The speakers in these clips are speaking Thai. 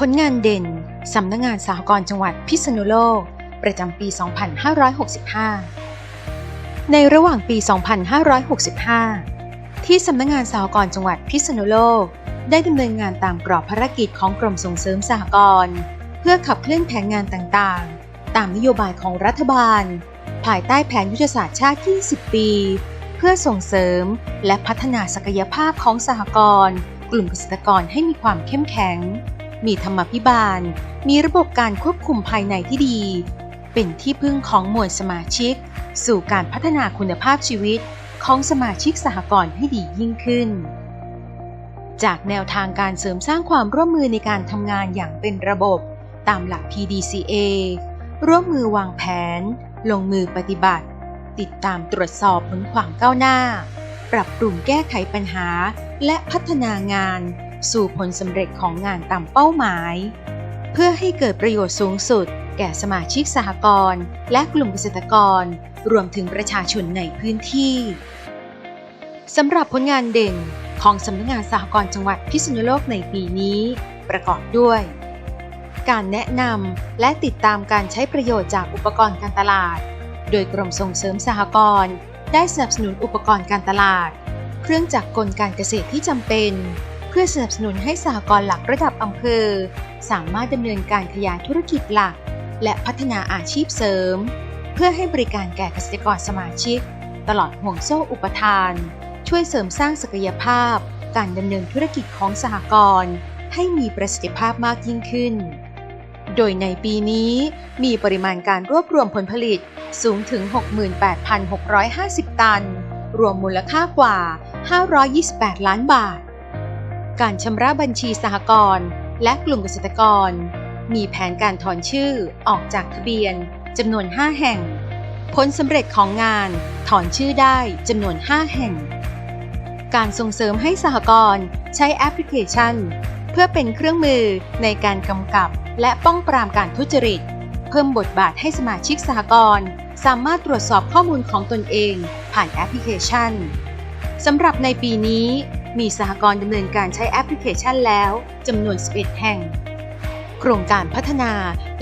ผลงานเด่น สำนักงงานสหกรณ์จังหวัดพิษณุโลก ประจำปี 2565 ในระหว่างปี 2565 ที่สำนักงงานสหกรณ์จังหวัดพิษณุโลก ได้ดำเนินงานตามกรอบภารกิจของกรมส่งเสริมสหกรณ์เพื่อขับเคลื่อนแผนงานต่างๆ ตามนโยบายของรัฐบาล ภายใต้แผนยุทธศาสตร์ชาติ 20 ปี เพื่อส่งเสริมและพัฒนาศักยภาพของสหกรณ์กลุ่มเกษตรกรให้มีความเข้มแข็ง มีธรรมาภิบาล มีระบบการควบคุมภายในที่ดี เป็นที่พึ่งของมวลสมาชิก สู่การพัฒนาคุณภาพชีวิตของสมาชิกสหกรณ์ให้ดียิ่งขึ้น จากแนวทางการเสริมสร้างความร่วมมือในการทำงานอย่างเป็นระบบ ตามหลัก PDCA ร่วมมือวางแผน ลงมือปฏิบัติ ติดตามตรวจสอบผลความก้าวหน้า ปรับปรุงแก้ไขปัญหา และพัฒนางาน สู่ผลสำเร็จของงานตามเป้าหมาย เพื่อให้เกิดประโยชน์สูงสุด แก่สมาชิกสหกรณ์และกลุ่มเกษตรกร รวมถึงประชาชนในพื้นที่สำหรับผลงานเด่นของสำนักงานสหกรณ์จังหวัดพิษณุโลกในปีนี้ ประกอบด้วย การแนะนำและติดตามการใช้ประโยชน์จากอุปกรณ์การตลาด โดยกรมส่งเสริมสหกรณ์ได้สนับสนุนอุปกรณ์การตลาด เครื่องจักรกลการเกษตรที่จำเป็น พื่อสนับสนุนให้สหกรณ์หลักระดับอำเภอ สามารถดำเนินการขยายธุรกิจหลัก และพัฒนาอาชีพเสริม เพื่อให้บริการแก่เกษตรกรสมาชิก ตลอดห่วงโซ่อุปทาน ช่วยเสริมสร้างศักยภาพ การดำเนินธุรกิจของสหกรณ์ให้มีประสิทธิภาพมากยิ่งขึ้น โดยในปีนี้มีปริมาณการรวบรวมผลผลิตสูงถึง 68,650 ตัน รวมมูลค่ากว่า 528 ล้านบาท การชำระบัญชีสหกรณ์และกลุ่มเกษตรกร มีแผนการถอนชื่อออกจากทะเบียนจำนวน 5 แห่ง ผลสำเร็จของงานถอนชื่อได้จำนวน 5 แห่ง การส่งเสริมให้สหกรณ์ใช้แอปพลิเคชัน เพื่อเป็นเครื่องมือในการกำกับและป้องปรามการทุจริต เพิ่มบทบาทให้สมาชิกสหกรณ์สามารถตรวจสอบข้อมูลของตนเองผ่านแอปพลิเคชันสำหรับในปีนี้ มีสหกรณ์ดำเนินการใช้แอปพลิเคชันแล้วจำนวน 11 แห่ง โครงการพัฒนา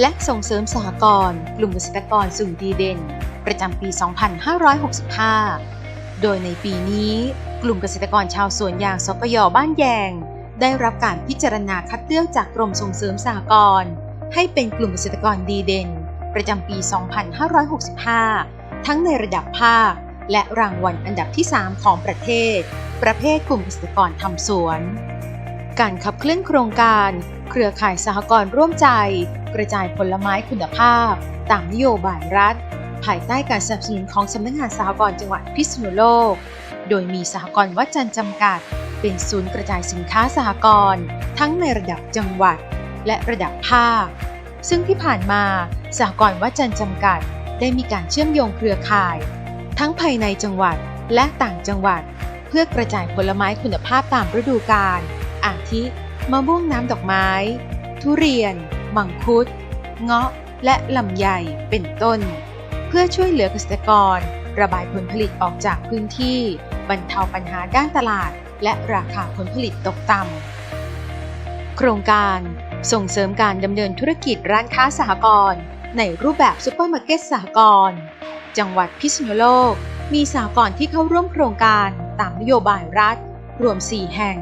และส่งเสริมสหกรณ์กลุ่มเกษตรกรสู่ดีเด่น ประจำปี 2565 โดยในปีนี้กลุ่มเกษตรกรชาวสวนยางสกยบ้านแยง ได้รับการพิจารณาคัดเลือกจากกรมส่งเสริมสหกรณ์ให้เป็นกลุ่มเกษตรกรดีเด่น ประจำปี 2565 ทั้งในระดับภาค และรางวัลอันดับที่ 3 ของประเทศ ประเภทกลุ่มเกษตรกรทำสวน การขับเคลื่อนโครงการ เครือข่ายสหกรณ์ร่วมใจ กระจายผลไม้คุณภาพ ตามนโยบายรัฐ ภายใต้การสนับสนุนของสำนักงานสหกรณ์จังหวัดพิษณุโลก โดยมีสหกรณ์วัดจันทร์จำกัด เป็นศูนย์กระจายสินค้าสหกรณ์ทั้งในระดับจังหวัด และระดับภาค ซึ่งที่ผ่านมาสหกรณ์วัดจันทร์จำกัด ได้มีการเชื่อมโยงเครือข่าย ทั้งภายในจังหวัดและต่างจังหวัด เพื่อกระจายผลไม้คุณภาพตามฤดูกาล อาทิ มะม่วงน้ำดอกไม้ ทุเรียน มังคุด เงาะ และลำไย เป็นต้น เพื่อช่วยเหลือเกษตรกร ระบายผลผลิตออกจากพื้นที่ บรรเทาปัญหาด้านตลาด และราคาผลผลิตตกต่ำ โครงการส่งเสริมการดำเนินธุรกิจร้านค้าสหกรณ์ ในรูปแบบซูเปอร์มาร์เก็ตสหกรณ์จังหวัดพิษณุโลก มีสหกรณ์ที่เข้าร่วมโครงการตามนโยบายรัฐ รวม 4 แห่ง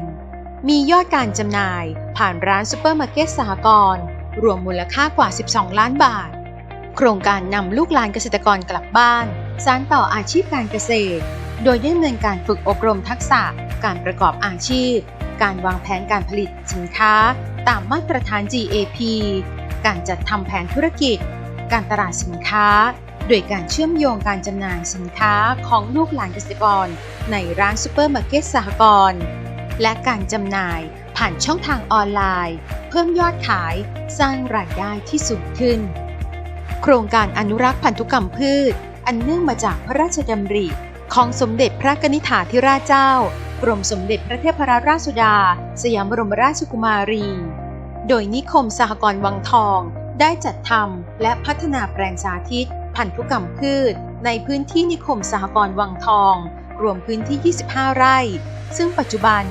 มียอดการจำหน่ายผ่านร้านซูเปอร์มาร์เก็ตสหกรณ์รวมมูลค่ากว่า 12 ล้านบาท โครงการนำลูกหลานเกษตรกรกลับบ้าน สานต่ออาชีพการเกษตร โดยได้ดำเนินการฝึกอบรมทักษะ การประกอบอาชีพ การวางแผนการผลิตสินค้า ตามมาตรฐาน GAP การจัดทำแผนธุรกิจ การตลาดสินค้า โดยการเชื่อมโยงการจำหน่ายสินค้าของลูกหลานเกษตรกร ในร้านซูเปอร์มาร์เก็ตสหกรณ์และการจำหน่ายผ่านช่องทางออนไลน์ เพิ่มยอดขายสร้างรายได้ที่สูงขึ้น โครงการอนุรักษ์พันธุกรรมพืช อันเนื่องมาจากพระราชดำริของสมเด็จพระกนิษฐาธิราชเจ้ากรมสมเด็จพระเทพรัตนราชสุดา สยามบรมราชกุมารี โดยนิคมสหกรณ์วังทอง ได้จัดทำและพัฒนาแปลงสาธิต พันธุกรรมพืช ในพื้นที่นิคมสหกรณ์วังทอง รวมพื้นที่ 25 ไร่ ซึ่งปัจจุบัน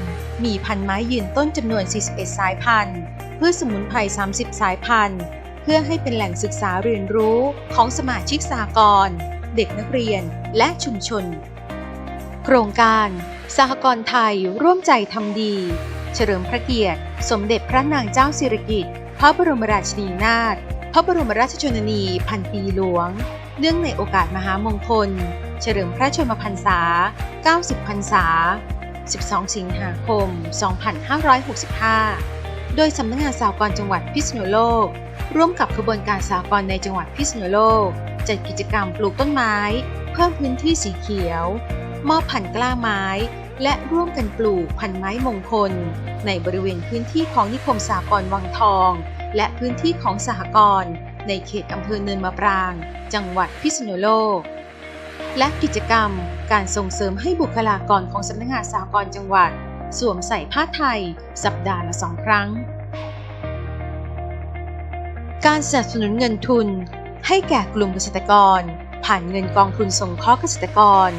มีพันไม้ยืนต้นจำนวน 41 สายพันธุ์พืชสมุนไพร 30 สายพันธุ์ เพื่อให้เป็นแหล่งศึกษาเรียนรู้ของสมาชิกสหกรณ์เด็กนักเรียนและชุมชน โครงการสหกรณ์ไทยร่วมใจทำดี เฉลิมพระเกียรติ สมเด็จพระนางเจ้าสิริกิติ์ ระบรมราชินีนาถ พระบรมราชชนนีพันปีหลวง เนื่องในโอกาสมหามงคล เฉลิมพระชนมพรรษา 90 พรรษา 12 สิงหาคม 2565 โดยสำนักงานสากลจังหวัดพิษณุโลก ร่วมกับขบวนการสากลในจังหวัดพิษณุโลก จัดกิจกรรมปลูกต้นไม้ เพิ่มพื้นที่สีเขียว มอบพันกล้าไม้ และร่วมกันปลูกพันไม้มงคล ในบริเวณพื้นที่ของนิคมสากลวังทอง และพื้นที่ของสหกรณ์ในเขตอำเภอเนินมะปราง จังหวัดพิษณุโลก และกิจกรรมการส่งเสริมให้บุคลากรของสำนักงานสหกรณ์จังหวัด สวมใส่ผ้าไทย สัปดาห์ละสองครั้ง การสนับสนุนเงินทุน ให้แก่กลุ่มเกษตรกร ผ่านเงินกองทุนสงเคราะห์เกษตรกร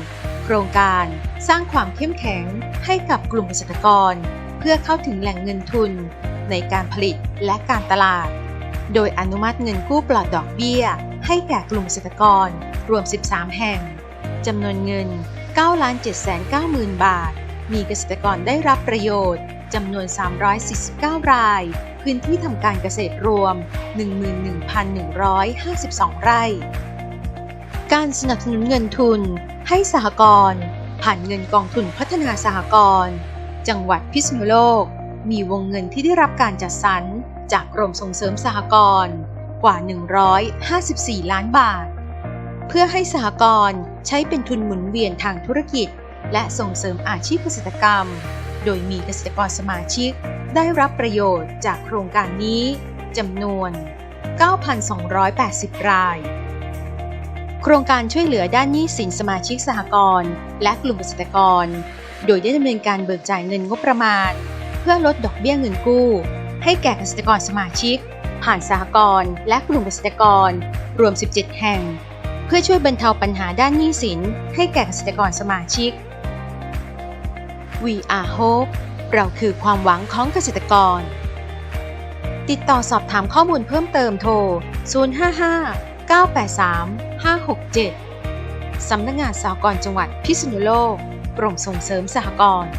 โครงการสร้างความเข้มแข็งให้กับกลุ่มเกษตรกร เพื่อเข้าถึงแหล่งเงินทุน ในการผลิตและการตลาด โดยอนุมัติเงินกู้ปลอดดอกเบี้ย ให้แก่กลุ่มเกษตรกร รวม 13 แห่งจำนวนเงิน 9 7 9 0 0 0 0บาท มีเกษตรกรได้รับประโยชน์จำนวน 349 ราย พื้นที่ทำการเกษตรรวม 11,152 ไร่ การสนับสนุนเงินทุน ให้สหกรณ์ผ่านเงินกองทุนพัฒนาสหกรณ์จังหวัดพิษณุโลก มีวงเงินที่ได้รับการจัดสรรจากกรมส่งเสริมสหกรณ์กว่า 154 ล้านบาท เพื่อให้สหกรณ์ใช้เป็นทุนหมุนเวียนทางธุรกิจ และส่งเสริมอาชีพเกษตรกรรม โดยมีเกษตรกรสมาชิกได้รับประโยชน์จากโครงการนี้จำนวน 9,280 ราย โครงการช่วยเหลือด้านหนี้สินสมาชิกสหกรณ์และกลุ่มเกษตรกร โดยได้ดำเนินการเบิกจ่ายเงินงบประมาณ เพื่อลดดอกเบี้ยเงินกู้ ให้แก่เกษตรกรสมาชิก ผ่านสหกรณ์และกลุ่มเกษตรกร รวม 17 แห่ง เพื่อช่วยบรรเทาปัญหาด้านหนี้สิน ให้แก่เกษตรกรสมาชิก We are hope เราคือความหวังของเกษตรกร ติดต่อสอบถามข้อมูลเพิ่มเติมโทร 055 983 567 สำนักงานสหกรณ์จังหวัดพิษณุโลกกรมส่งเสริมสหกรณ์